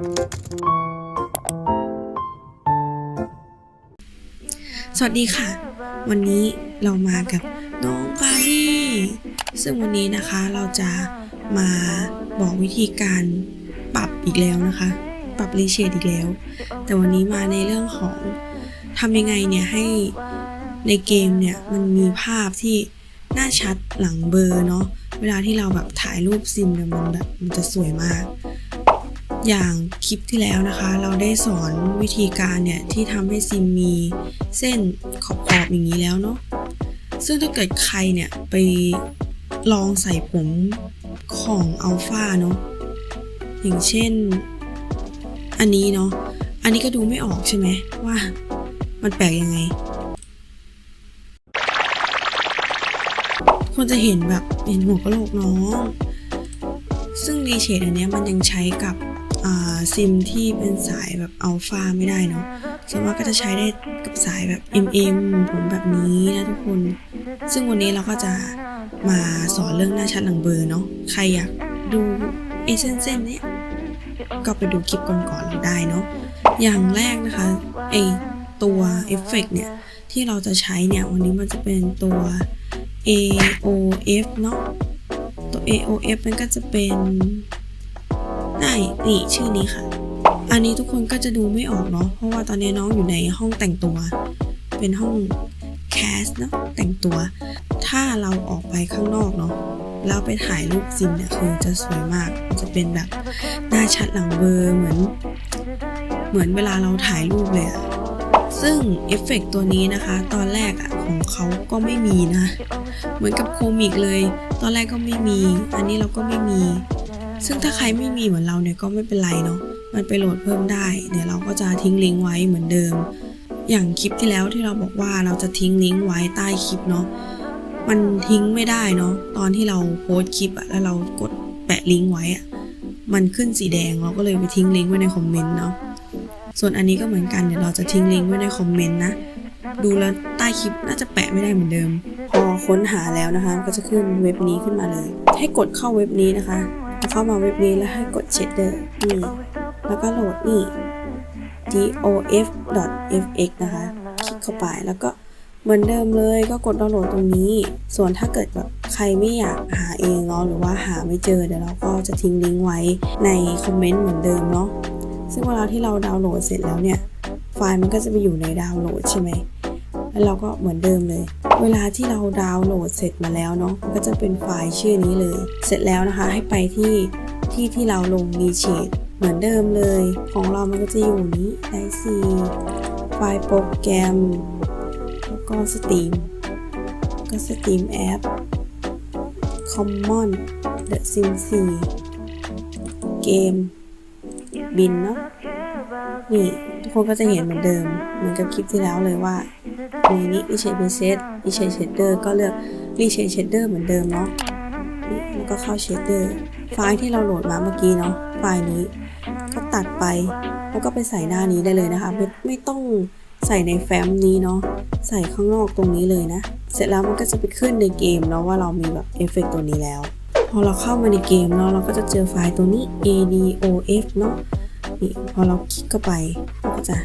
สวัสดีค่ะ วันนี้เรามากับน้องปาลี่ซึ่งวันนี้นะคะเราจะมาบอกวิธีการปรับอีกแล้วนะคะ ปรับรีเชดอีกแล้ว แต่วันนี้มาในเรื่องของทำยังไงเนี่ยให้ในเกมเนี่ยมันมีภาพที่หน้าชัดหลังเบอร์เนาะเวลาที่เราแบบถ่ายรูปซิมเนี่ยมันแบบมันจะสวยมาก อย่างคลิปที่แล้วนะคะ เราได้สอนวิธีการเนี่ยที่ทำให้ซิมมีเส้นขอบๆอย่างนี้แล้วเนาะซึ่งถ้าเกิดใครเนี่ยไปลองใส่ผมของอัลฟาเนาะอย่างเช่น อันนี้เนาะอันนี้ก็ดูไม่ออกใช่ไหมว่ามันแปลกยังไงคนจะเห็นแบบเห็นหัวกะโหลกน้อง ซึ่งรีเชดอันนี้มันยังใช้กับ ซิมที่เป็นสายแบบอัลฟาไม่ได้เนาะส่วนมากก็จะใช้ได้กับสายแบบ MM ผมแบบนี้นะทุกคน ซึ่งวันนี้เราก็จะมาสอนเรื่องหน้าชัดหลังเบลอร์เนาะใครอยากดูเอเซนๆเนี่ยก็ไปดูคลิปก่อนๆเราได้เนาะอย่างแรกนะคะไอตัวเอฟเฟกเนี่ยที่เราจะใช้เนี่ยวันนี้มันจะเป็นตัว AOF เนาะตัว AOF มันก็จะเป็น นี่นี่ชื่อนี้ค่ะ อันนี้ทุกคนก็จะดูไม่ออกเนาะเพราะว่าตอนนี้น้องอยู่ในห้องแต่งตัว เป็นห้องแคสเนาะแต่งตัว ถ้าเราออกไปข้างนอกเนาะแล้วไปถ่ายรูปซิมเนี่ยคือจะสวยมาก จะเป็นแบบหน้าชัดหลังเบลอร์เหมือน เหมือนเวลาเราถ่ายรูปเลยอะซึ่งเอฟเฟกต์ตัวนี้นะคะ ตอนแรกอะของเขาก็ไม่มีนะ เหมือนกับโคมิกเลย ตอนแรกก็ไม่มี อันนี้เราก็ไม่มี ซึ่งถ้าใครไม่มีเหมือนเราเนี่ยก็ไม่เป็นไรเนาะ มันไปโหลดเพิ่มได้ เดี๋ยวเราก็จะทิ้งลิงก์ไว้เหมือนเดิม อย่างคลิปที่แล้วที่เราบอกว่าเราจะทิ้งลิงก์ไว้ใต้คลิปเนาะ มันทิ้งไม่ได้เนาะ ตอนที่เราโพสต์คลิปอะแล้วเรากดแปะลิงก์ไว้อะมันขึ้นสีแดงเราก็เลยไปทิ้งลิงก์ไว้ในคอมเมนต์เนาะ ส่วนอันนี้ก็เหมือนกันเดี๋ยวเราจะทิ้งลิงก์ไว้ในคอมเมนต์นะ ดูแล้วใต้คลิปน่าจะแปะไม่ได้เหมือนเดิม พอค้นหาแล้วนะคะ ก็จะขึ้นเว็บนี้ขึ้นมาเลย ให้กดเข้าเว็บนี้นะคะ เข้ามาเว็บนี้แล้วให้กด shader นี่แล้วก็โหลดนี่ dof.fx นะคะ คลิกเข้าไปแล้วก็เหมือนเดิมเลยก็กดดาวน์โหลดตรงนี้ ส่วนถ้าเกิดแบบใครไม่อยากหาเองเนาะหรือว่าหาไม่เจอเดี๋ยวเราก็จะทิ้งลิงก์ไว้ในคอมเมนต์เหมือนเดิมเนาะซึ่งเวลาที่เราดาวน์โหลดเสร็จแล้วเนี่ย ไฟล์มันก็จะไปอยู่ในดาวน์โหลดใช่ไหม แล้วเราก็เหมือนเดิมเลย เวลาที่เราดาวน์โหลดเสร็จมาแล้วเนาะก็จะเป็นไฟล์ชื่อนี้เลย เสร็จแล้วนะคะให้ไปที่ที่ที่เราลงรีเชดเหมือนเดิมเลย ของเรามันก็จะอยู่นี้ไดซีไฟล์โปรแกรม แล้วก็สตรีมก็สตรีมแอป Common The Sim 4เกม บินเนาะนี่ ทุกคนก็จะเห็นเหมือนเดิม เหมือนกับคลิปที่แล้วเลยว่า นี้รีเชดเป็นเซตรีเชดเชดเดอร์ก็เลือกรีเชดเชดเดอร์เหมือนเดิมเนาะแล้วก็เข้าเชดเดอร์ไฟล์ที่เราโหลดมาเมื่อกี้เนาะไฟล์นี้ก็ตัดไป แล้วก็ไปใส่หน้านี้ได้เลยนะคะ ไม่ไม่ต้องใส่ในแฟ้มนี้เนาะใส่ข้างนอกตรงนี้เลยนะ เสร็จแล้วมันก็จะไปขึ้นในเกมเนาะว่าเรามีแบบเอฟเฟกตัวนี้แล้ว พอเราเข้ามาในเกมเนาะเราก็จะเจอไฟล์ตัวนี้ adof เนาะนี่พอเราคลิกเข้าไปก็จะ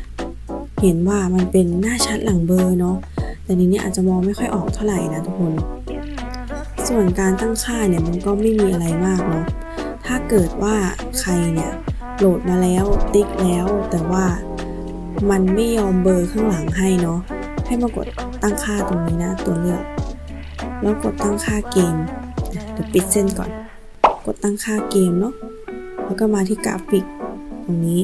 เห็นว่ามันเป็นหน้าชัดหลังเบอร์เนาะแต่ในนี้อาจจะมองไม่ค่อยออกเท่าไหร่นะทุกคน ส่วนการตั้งค่าเนี่ยมันก็ไม่มีอะไรมากเนาะถ้าเกิดว่าใครเนี่ยโหลดมาแล้วติ๊กแล้ว แต่ว่ามันไม่ยอมเบอร์ข้างหลังให้เนาะให้มากดตั้งค่าตรงนี้นะตัวเลือก แล้วกดตั้งค่าเกมเดี๋ยวปิดเส้นก่อน กดตั้งค่าเกมเนาะแล้วก็มาที่กราฟิกตรงนี้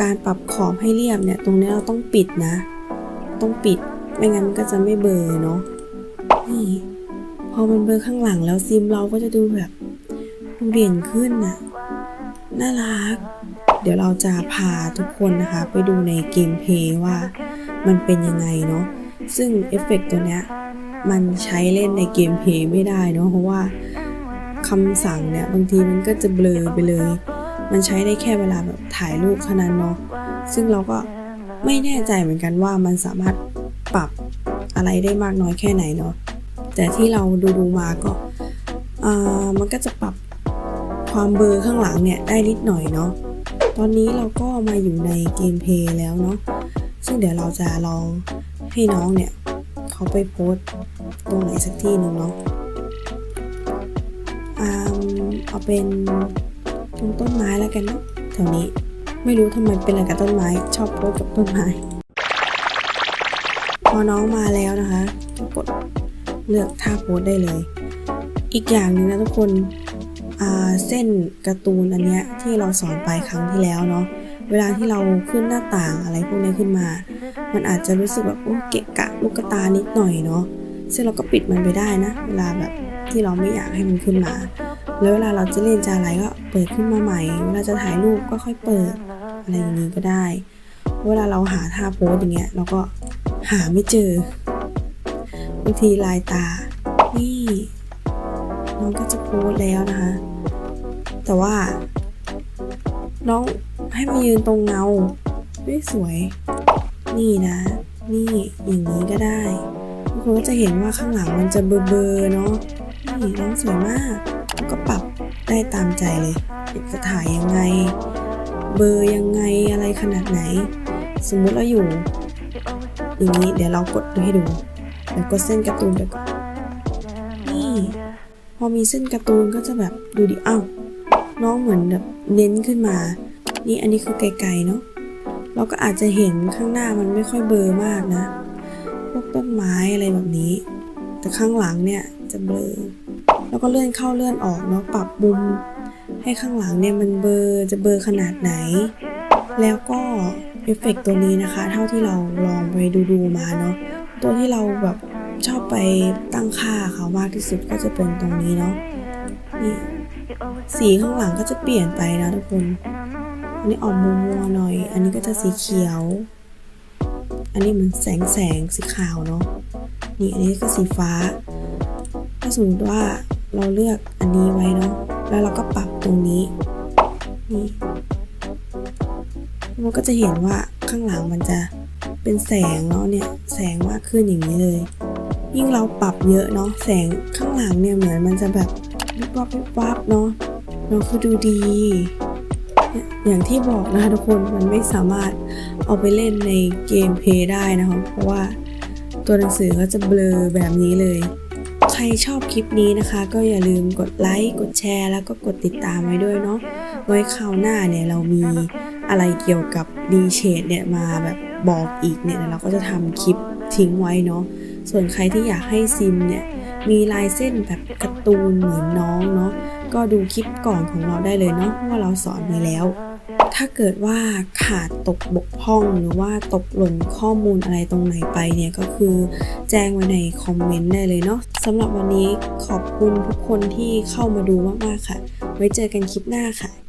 การปรับขอบให้เรียบเนี่ยตรงนี้เราต้องปิดนะ ต้องปิดไม่งั้นมันก็จะไม่เบลอเนาะนี่พอมันเบลอข้างหลังแล้วซิมเราก็จะดูแบบดูเด่นขึ้นน่ะน่ารัก เดี๋ยวเราจะพาทุกคนนะคะ ไปดูในเกมเพย์ว่ามันเป็นยังไงเนาะซึ่งเอฟเฟกต์ตัวเนี้ยมันใช้เล่นในเกมเพย์ไม่ได้เนาะเพราะว่าคำสั่งเนี่ยบางทีมันก็จะเบลอไปเลย มันใช้ได้แค่เวลาแบบถ่ายรูปเท่านั้นเนาะซึ่งเราก็ไม่แน่ใจเหมือนกันว่ามันสามารถปรับอะไรได้มากน้อยแค่ไหนเนาะแต่ที่เราดูดูๆมาก็มันก็จะปรับความเบลอข้างหลังเนี่ยได้นิดหน่อยเนาะตอนนี้เราก็มาอยู่ในเกมเพลย์แล้วเนาะซึ่งเดี๋ยวเราจะลองให้น้องเนี่ยเขาไปโพสต์ตรงไหนสักที่หนึ่งเนาะอ่าเอาเป็น ตรงต้นไม้แล้วกันเนาะแถวนี้ไม่รู้ทำไมเป็นอะไรกับต้นไม้ ชอบโพสกับต้นไม้ พอน้องมาแล้วนะคะก็กดเลือกท่าโพสได้เลย อีกอย่างหนึ่งนะทุกคนเส้นการ์ตูนอันเนี้ยที่เราสอนไปครั้งที่แล้วเนาะเวลาที่เราขึ้นหน้าต่างอะไรพวกนี้ขึ้นมา มันอาจจะรู้สึกแบบโอ้เกะกะลูกตานิดหน่อยเนาะซึ่งเราก็ปิดมันไปได้นะ เวลาแบบที่เราไม่อยากให้มันขึ้นมา แล้วเวลาเราจะเล่นจะอะไรก็เปิดขึ้นมาใหม่ เวลาจะถ่ายรูปก็ค่อยเปิดอะไรอย่างนี้ก็ได้ เวลาเราหาท่าโพสอย่างเงี้ยเราก็หาไม่เจอบางทีลายตา นี่น้องก็จะโพสแล้วนะคะ แต่ว่า น้องให้มายืนตรงเงาไม่สวย นี่นะ นี่อย่างนี้ก็ได้ทุกคนก็จะเห็นว่าข้างหลังมันจะเบลอๆเนาะนี่น้องสวยมาก ก็ปรับได้ตามใจเลยจะถ่ายยังไง เบอร์ยังไงอะไรขนาดไหน สมมุติเราอยู่ อย่างนี้เดี๋ยวเรากดดูให้ดูเดี๋ยวกดเส้นการ์ตูนไปก่อนนี่พอมีเส้นการ์ตูนก็จะแบบดูดิอ้าวน้องเหมือนแบบเน้นขึ้นมา นี่อันนี้คือไกลๆเนาะเราก็อาจจะเห็นข้างหน้ามันไม่ค่อยเบลอมากนะ พวกต้นไม้อะไรแบบนี้ แต่ข้างหลังเนี่ยจะเบลอ แล้วก็เลื่อนเข้าเลื่อนออกเนาะปรับมุมให้ข้างหลังเนี่ยมันเบลอจะเบลอขนาดไหน แล้วก็เอฟเฟกต์ตัวนี้นะคะ เท่าที่เราลองไปดูดูๆมาเนาะตัวที่เราแบบชอบไปตั้งค่าเขามากที่สุดก็จะเป็นตรงนี้เนาะนี่สีข้างหลังก็จะเปลี่ยนไปนะทุกคน อันนี้ออกมัวมัวหน่อย อันนี้ก็จะสีเขียว อันนี้เหมือนแสงแสงสีขาวเนาะนี่อันนี้ก็สีฟ้า ถ้าสมมติว่า เราเลือกอันนี้ไว้เนาะแล้วเราก็ปรับตรงนี้นี่มันก็จะเห็นว่าข้างหลังมันจะเป็นแสงเนาะเนี่ยแสงมากขึ้นอย่างนี้เลย ยิ่งเราปรับเยอะเนาะแสงข้างหลังเนี่ยเหมือนมันจะแบบวิบวับวิบวับเนาะเราคือดูดีเนี่ยอย่างที่บอกนะคะทุกคนมันไม่สามารถเอาไปเล่นในเกมเพย์ได้นะคะเพราะว่าตัวหนังสือก็จะเบลอแบบนี้เลย ใครชอบคลิปนี้นะคะ ก็อย่าลืมกดไลค์ กดแชร์ แล้วก็กดติดตามไว้ด้วยเนาะไว้คราวหน้าเนี่ยเรามีอะไรเกี่ยวกับดีเชดเนี่ยมาแบบบอกอีกเนี่ยเดี๋ยวเราก็จะทำคลิปทิ้งไว้เนาะส่วนใครที่อยากให้ซิมเนี่ยมีลายเส้นแบบการ์ตูนเหมือนน้องเนาะก็ดูคลิปก่อนของเราได้เลยเนาะเพราะว่าเราสอนไว้แล้ว ถ้าเกิดว่าขาดตกบกพร่องหรือว่าตกหล่นข้อมูลอะไรตรงไหนไปเนี่ยก็คือแจ้งไว้ในคอมเมนต์ได้เลยเนาะสำหรับวันนี้ขอบคุณทุกคนที่เข้ามาดูมากๆค่ะ ไว้เจอกันคลิปหน้าค่ะ